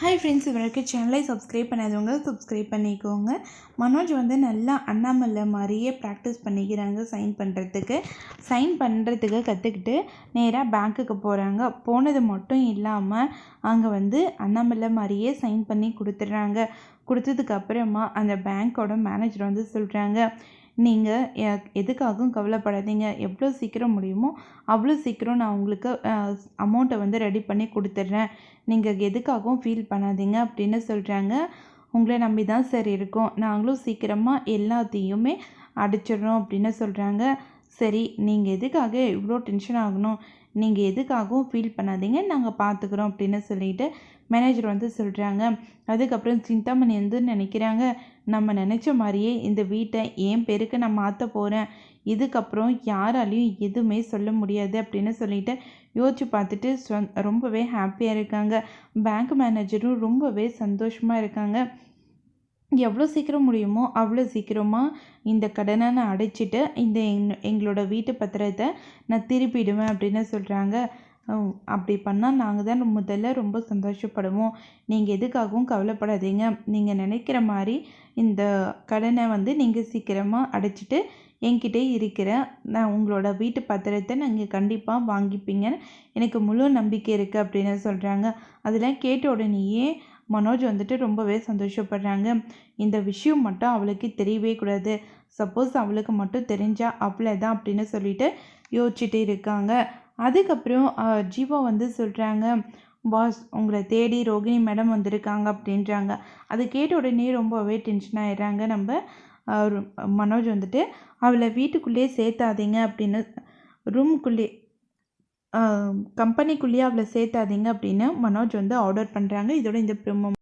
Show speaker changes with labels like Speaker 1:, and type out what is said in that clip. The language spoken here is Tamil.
Speaker 1: ஹாய் ஃப்ரெண்ட்ஸ் இவருக்கு சேனலை சப்ஸ்கிரைப் பண்ணாதவங்க சப்ஸ்கிரைப் பண்ணிக்கோங்க. மனோஜ் வந்து நல்லா அண்ணாமலை மாதிரியே ப்ராக்டிஸ் பண்ணிக்கிறாங்க சைன் பண்ணுறதுக்கு சைன் பண்ணுறதுக்கு கற்றுக்கிட்டு நேராக பேங்க்குக்கு போகிறாங்க போனது மட்டும் இல்லாமல் அங்கே வந்து அண்ணாமலை மாதிரியே சைன் பண்ணி கொடுத்துட்றாங்க. கொடுத்ததுக்கு அப்புறமா அந்த பேங்க்கோட மேனேஜர் வந்து சொல்கிறாங்க நீங்கள் எதுக்காகவும் கவலைப்படாதீங்க. எவ்வளோ சீக்கிரம் முடியுமோ அவ்வளோ சீக்கிரம் நான் உங்களுக்கு அமௌண்ட்டை வந்து ரெடி பண்ணி கொடுத்துட்றேன். நீங்கள் எதுக்காகவும் ஃபீல் பண்ணாதீங்க அப்படின்னு சொல்கிறாங்க உங்களை நம்பி தான் சார் இருக்கோம். நாங்களும் சீக்கிரமாக எல்லாத்தையுமே அடிச்சிடுறோம் அப்படின்னு சொல்கிறாங்க சரி நீங்கள் எதுக்காக இவ்வளோ டென்ஷன் ஆகணும்? நீங்கள் எதுக்காகவும் ஃபீல் பண்ணாதீங்க நாங்கள் பார்த்துக்குறோம் அப்படின்னு சொல்லிட்டு மேனேஜர் வந்து சொல்கிறாங்க அதுக்கப்புறம் சிந்தாமணி வந்து நினைக்கிறாங்க நம்ம நினச்ச மாதிரியே இந்த வீட்டை என் பேருக்கு நான் மாற்ற போகிறேன் இதுக்கப்புறம் யாராலையும் எதுவுமே சொல்ல முடியாது அப்படின்னு சொல்லிட்டு யோசிச்சு பார்த்துட்டு ரொம்பவே ஹாப்பியாக இருக்காங்க. பேங்க் மேனேஜரும் ரொம்பவே சந்தோஷமாக இருக்காங்க. எவ்வளோ சீக்கிரம் முடியுமோ அவ்வளோ சீக்கிரமாக இந்த கடனை நான் அடைச்சிட்டு இந்த எங் எங்களோட வீட்டு பத்திரத்தை நான் திருப்பிடுவேன் அப்படின்னு சொல்கிறாங்க அப்படி பண்ணால் நாங்கள் தான் முதல்ல ரொம்ப சந்தோஷப்படுவோம். நீங்கள் எதுக்காகவும் கவலைப்படாதீங்க. நீங்கள் நினைக்கிற மாதிரி இந்த கடனை வந்து நீங்கள் சீக்கிரமாக அடைச்சிட்டு என்கிட்ட இருக்கிற நான் உங்களோட வீட்டு பத்திரத்தை நீங்கள் கண்டிப்பாக வாங்கிப்பீங்கன்னு எனக்கு முழு நம்பிக்கை இருக்குது அப்படின்னு சொல்கிறாங்க அதெல்லாம் கேட்ட உடனேயே மனோஜ் வந்துட்டு ரொம்பவே சந்தோஷப்படுறாங்க. இந்த விஷயம் மட்டும் அவளுக்கு தெரியவே கூடாது. சப்போஸ் அவளுக்கு மட்டும் தெரிஞ்சால் அவ்வளோதான் அப்படின்னு சொல்லிட்டு யோசிச்சுட்டு இருக்காங்க. அதுக்கப்புறம் ஜீவா வந்து சொல்கிறாங்க பாஸ் உங்களை தேடி ரோகிணி மேடம் வந்திருக்காங்க அப்படின்றாங்க. அது கேட்ட உடனே ரொம்பவே டென்ஷன் ஆயிடுறாங்க. நம்ம மனோஜ் வந்துட்டு அவளை வீட்டுக்குள்ளேயே சேர்த்தாதீங்க அப்படின்னு ரூம்குள்ளே கம்பெனிக்குள்ளேயே அவளை சேர்த்தாதீங்க அப்படின்னு மனோஜ் வந்து ஆர்டர் பண்ணுறாங்க இதோட இந்த ப்ரோமோ